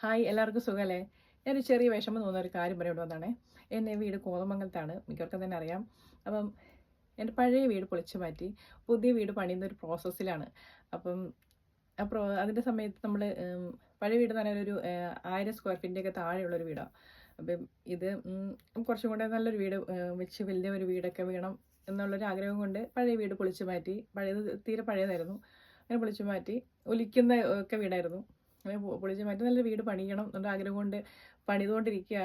Hi എല്ലാവർക്കും സുഖമല്ലേ ഞാനൊരു ചെറിയ വിഷമം തോന്നുന്ന ഒരു കാര്യം പറയാൻ വന്നാണ് എന്റെ വീട് കോതമംഗലത്താണ് മിക്കവർക്കും തന്നെ അറിയാം. അപ്പം എന്റെ പഴയ വീട് പൊളിച്ചു മാറ്റി പുതിയ വീട് പണിയുന്ന ഒരു പ്രോസസ്സിലാണ് അപ്പം അപ്പോൾ അതിന്റെ സമയത്ത് നമ്മൾ പഴയ വീട് എന്ന് പറഞ്ഞാൽ ഒരു ആയിരം സ്ക്വയർ ഫീറ്റിന്റെയൊക്കെ താഴെയുള്ളൊരു വീടാണ് അപ്പം ഇത് കുറച്ചും കൂടെ നല്ലൊരു വീട് വെച്ച് വലിയ ഒരു വീടൊക്കെ വേണം എന്നുള്ളൊരു ആഗ്രഹം കൊണ്ട് പഴയ വീട് പൊളിച്ചു മാറ്റി പഴയത് തീരെ പഴയതായിരുന്നു. അങ്ങനെ പൊളിച്ചു മാറ്റി ഒലിക്കുന്ന ഒക്കെ വീടായിരുന്നു. അങ്ങനെ പൊളിച്ച് പൊളിച്ചു മാറ്റി നല്ല വീട് പണിയണം എന്നുള്ള ആഗ്രഹം കൊണ്ട് പണിതുകൊണ്ടിരിക്കുക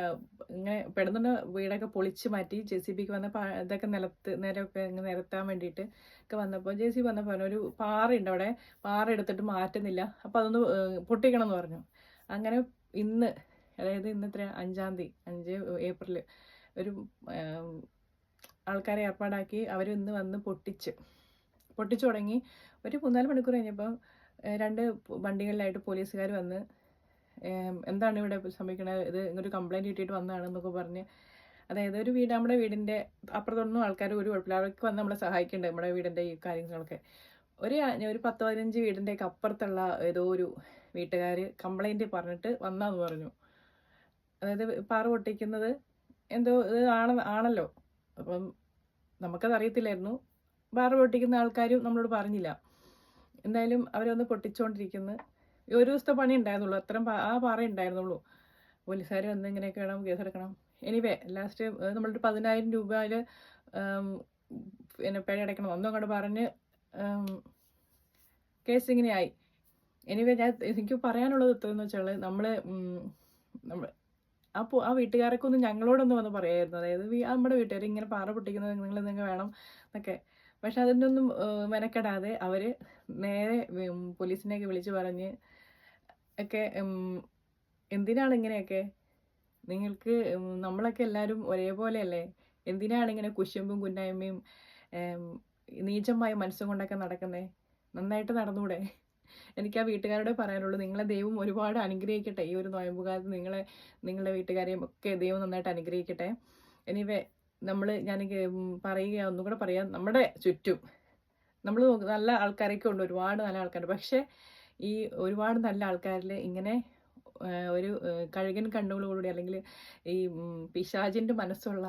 ഇങ്ങനെ പെടുന്ന വീടൊക്കെ പൊളിച്ച് മാറ്റി ജെ സി ബിക്ക് വന്ന ഇതൊക്കെ നിലത്ത് നേരമൊക്കെ ഇങ്ങനെ നിരത്താൻ വേണ്ടിയിട്ട് ഒക്കെ വന്നപ്പോൾ ജെ സി ബി വന്നപ്പോൾ ഒരു പാറയുണ്ട് അവിടെ. പാറ എടുത്തിട്ട് മാറ്റുന്നില്ല. അപ്പോൾ അതൊന്ന് പൊട്ടിക്കണം എന്ന് പറഞ്ഞു. അങ്ങനെ ഇന്ന് അതായത് ഇന്ന് ഇന്നത്ര അഞ്ചാം തീയതി അഞ്ച് ഏപ്രിൽ ഒരു ആൾക്കാരെ ഏർപ്പാടാക്കി അവർ ഇന്ന് വന്ന് പൊട്ടിച്ച്. പൊട്ടിച്ചു തുടങ്ങി ഒരു മൂന്നാൽ മണിക്കൂർ കഴിഞ്ഞപ്പോൾ രണ്ട് വണ്ടികളിലായിട്ട് പോലീസുകാർ വന്ന് എന്താണ് ഇവിടെ സംഭവിക്കുന്നത് ഇത് ഇങ്ങനൊരു കംപ്ലൈന്റ് കിട്ടിയിട്ട് വന്നതാണെന്നൊക്കെ പറഞ്ഞ്. അതായത് ഒരു വീട് നമ്മുടെ വീടിന്റെ അപ്പുറത്തൊന്നും ആൾക്കാർ ഒരു കുഴപ്പമില്ല. അവർക്ക് വന്ന് നമ്മളെ സഹായിക്കുന്നുണ്ട് നമ്മുടെ വീടിന്റെ ഈ കാര്യങ്ങളൊക്കെ? ഒരു ഒരു പത്ത് പതിനഞ്ച് വീടിന്റെയൊക്കെ അപ്പുറത്തുള്ള ഏതോ ഒരു വീട്ടുകാർ കംപ്ലൈന്റ് പറഞ്ഞിട്ട് വന്നാന്ന് പറഞ്ഞു. അതായത് പാറ പൊട്ടിക്കുന്നത് എന്തോ ഇത് ആണ് ആണല്ലോ. അപ്പം നമുക്കത് അറിയത്തില്ലായിരുന്നു പാറ പൊട്ടിക്കുന്ന ആൾക്കാരും നമ്മളോട് പറഞ്ഞില്ല. എന്തായാലും അവരൊന്ന് പൊട്ടിച്ചുകൊണ്ടിരിക്കുന്നു ഒരു ദിവസത്തെ പണി ഉണ്ടായിരുന്നുള്ളൂ. അത്രയും ആ പാറ ഉണ്ടായിരുന്നുള്ളൂ. പോലീസുകാർ വന്ന് ഇങ്ങനെയൊക്കെ വേണം കേസെടുക്കണം എനിവേ ലാസ്റ്റ് നമ്മളൊരു പതിനായിരം രൂപയിൽ പിന്നെ പിഴ അടയ്ക്കണം. ഒന്നും അങ്ങോട്ട് പറഞ്ഞ് കേസ് ഇങ്ങനെയായി എനിവേ ഞാൻ എനിക്ക് പറയാനുള്ളത് എത്രയെന്ന് വെച്ചാൽ നമ്മൾ നമ്മൾ ആ ആ വീട്ടുകാരൊക്കെ ഒന്ന് ഞങ്ങളോടൊന്ന് വന്ന് പറയായിരുന്നു. അതായത് നമ്മുടെ വീട്ടുകാർ ഇങ്ങനെ പാറ പൊട്ടിക്കുന്നത് നിങ്ങൾ നിങ്ങൾ വേണം എന്നൊക്കെ. പക്ഷെ അതിന്റെ ഒന്നും മെനക്കെടാതെ അവർ നേരെ പോലീസിനെയൊക്കെ വിളിച്ച് പറഞ്ഞ് ഒക്കെ എന്തിനാണ് ഇങ്ങനെയൊക്കെ? നിങ്ങൾക്ക് നമ്മളൊക്കെ എല്ലാവരും ഒരേപോലെയല്ലേ? എന്തിനാണ് ഇങ്ങനെ കുശുമ്പും കുന്നായ്മയും നീചമായ മനസ്സും കൊണ്ടൊക്കെ നടക്കുന്നേ? നന്നായിട്ട് നടന്നൂടെ? എനിക്ക് ആ വീട്ടുകാരോട് പറയാനുള്ളൂ നിങ്ങളെ ദൈവം ഒരുപാട് അനുഗ്രഹിക്കട്ടെ. ഈ ഒരു നോയമ്പുകാലത്ത് നിങ്ങളെ നിങ്ങളുടെ വീട്ടുകാരെയും ഒക്കെ ദൈവം നന്നായിട്ട് അനുഗ്രഹിക്കട്ടെ. എനിവേ നമ്മൾ ഞാൻ പറയുക ഒന്നും കൂടെ പറയാം. നമ്മുടെ ചുറ്റും നമ്മൾ നല്ല ആൾക്കാരൊക്കെ ഉണ്ട്. ഒരുപാട് നല്ല ആൾക്കാരുണ്ട്. പക്ഷേ ഈ ഒരുപാട് നല്ല ആൾക്കാരിൽ ഇങ്ങനെ ഒരു കഴുകൻ കണ്ണുകളോടുകൂടി അല്ലെങ്കിൽ ഈ പിശാചിന്റെ മനസ്സുള്ള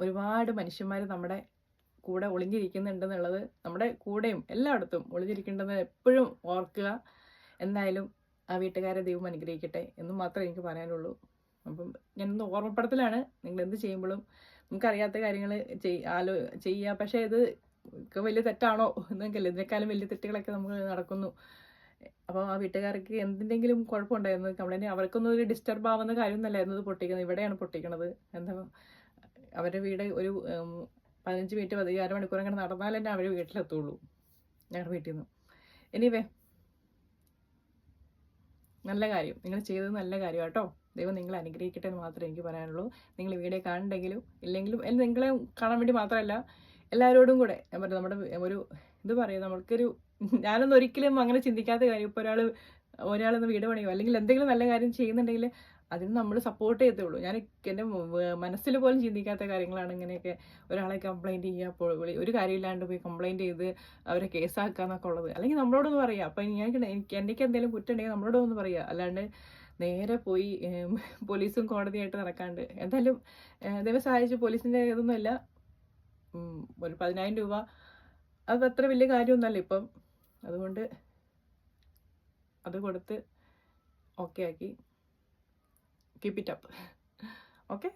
ഒരുപാട് മനുഷ്യന്മാർ നമ്മുടെ കൂടെ ഒളിഞ്ഞിരിക്കുന്നുണ്ടെന്നുള്ളത് നമ്മുടെ കൂടെയും എല്ലായിടത്തും ഒളിഞ്ഞിരിക്കേണ്ടത് എപ്പോഴും ഓർക്കുക. എന്തായാലും ആ വീട്ടുകാരെ ദൈവം അനുഗ്രഹിക്കട്ടെ എന്ന് മാത്രമേ എനിക്ക് പറയാനുള്ളൂ. അപ്പം ഞാനൊന്ന് ഓർമ്മപ്പെടുത്തലാണ്. നിങ്ങൾ എന്ത് ചെയ്യുമ്പോഴും നമുക്കറിയാത്ത കാര്യങ്ങൾ ആലോ ചെയ്യുക പക്ഷേ ഇത് ഒക്കെ വലിയ തെറ്റാണോ എന്നൊക്കെയല്ല ഇതിനേക്കാളും വലിയ തെറ്റുകളൊക്കെ നമുക്ക് നടക്കുന്നു. അപ്പോൾ ആ വീട്ടുകാർക്ക് എന്തിന്റെങ്കിലും കുഴപ്പമുണ്ടായിരുന്നു. കംപ്ലൈന്റ് അവർക്കൊന്നും ഒരു ഡിസ്റ്റർബ് ആവുന്ന കാര്യമൊന്നുമല്ലായിരുന്നു ഇത് പൊട്ടിക്കുന്നത്. ഇവിടെയാണ് പൊട്ടിക്കണത്. എന്താ അവരുടെ വീട് ഒരു പതിനഞ്ച് മിനിറ്റ് പതി അരമണിക്കൂർ അങ്ങനെ നടന്നാൽ തന്നെ അവർ വീട്ടിലെത്തുള്ളൂ. ഞങ്ങളുടെ വീട്ടിൽ നിന്ന് എനിവേ നല്ല കാര്യം. നിങ്ങൾ ചെയ്തത് നല്ല കാര്യം കേട്ടോ. ദൈവം നിങ്ങളെ അനുഗ്രഹിക്കട്ടെ എന്ന് മാത്രമേ എനിക്ക് പറയാനുള്ളൂ. നിങ്ങൾ വീഡിയോ കാണണ്ടെങ്കിലും ഇല്ലെങ്കിലും നിങ്ങളെ കാണാൻ വേണ്ടി മാത്രമല്ല എല്ലാവരോടും കൂടെ ഞാൻ പറഞ്ഞു നമ്മുടെ ഒരു ഇത് പറയും നമുക്കൊരു ഞാനൊന്നും ഒരിക്കലും അങ്ങനെ ചിന്തിക്കാത്ത കാര്യം ഇപ്പോൾ ഒരാൾ ഒരാളൊന്ന് വീട് പണിയോ അല്ലെങ്കിൽ എന്തെങ്കിലും നല്ല കാര്യം ചെയ്യുന്നുണ്ടെങ്കിൽ അതിന് നമ്മൾ സപ്പോർട്ട് ചെയ്യത്തുള്ളൂ ഞാൻ എന്റെ മനസ്സിൽ പോലും ചിന്തിക്കാത്ത കാര്യങ്ങളാണ് ഇങ്ങനെയൊക്കെ ഒരാളെ കംപ്ലൈന്റ് ചെയ്യുക വിളി- ഒരു കാര്യമില്ലാണ്ട് പോയി കംപ്ലൈന്റ് ചെയ്ത് അവരെ കേസാക്കുക എന്നൊക്കെ ഉള്ളത്. അല്ലെങ്കിൽ നമ്മളോടൊന്ന് പറയുക അപ്പം ഞാൻ എനിക്ക് എനിക്ക് എന്തെങ്കിലും കുറ്റമുണ്ടെങ്കിൽ നമ്മളോടൊന്ന് പറയുക അല്ലാണ്ട് നേരെ പോയി പോലീസും കോടതിയായിട്ട് നടക്കാണ്ട്. എന്തായാലും ദൈവം സഹായിച്ച് പോലീസിന്റെ ഇതൊന്നുമല്ല ഒരു പതിനായിരം രൂപ. അത് അത്ര വലിയ കാര്യമൊന്നുമല്ല ഇപ്പം. അതുകൊണ്ട് അത് കൊടുത്ത് ഓക്കെ ആക്കി. Keep it up okay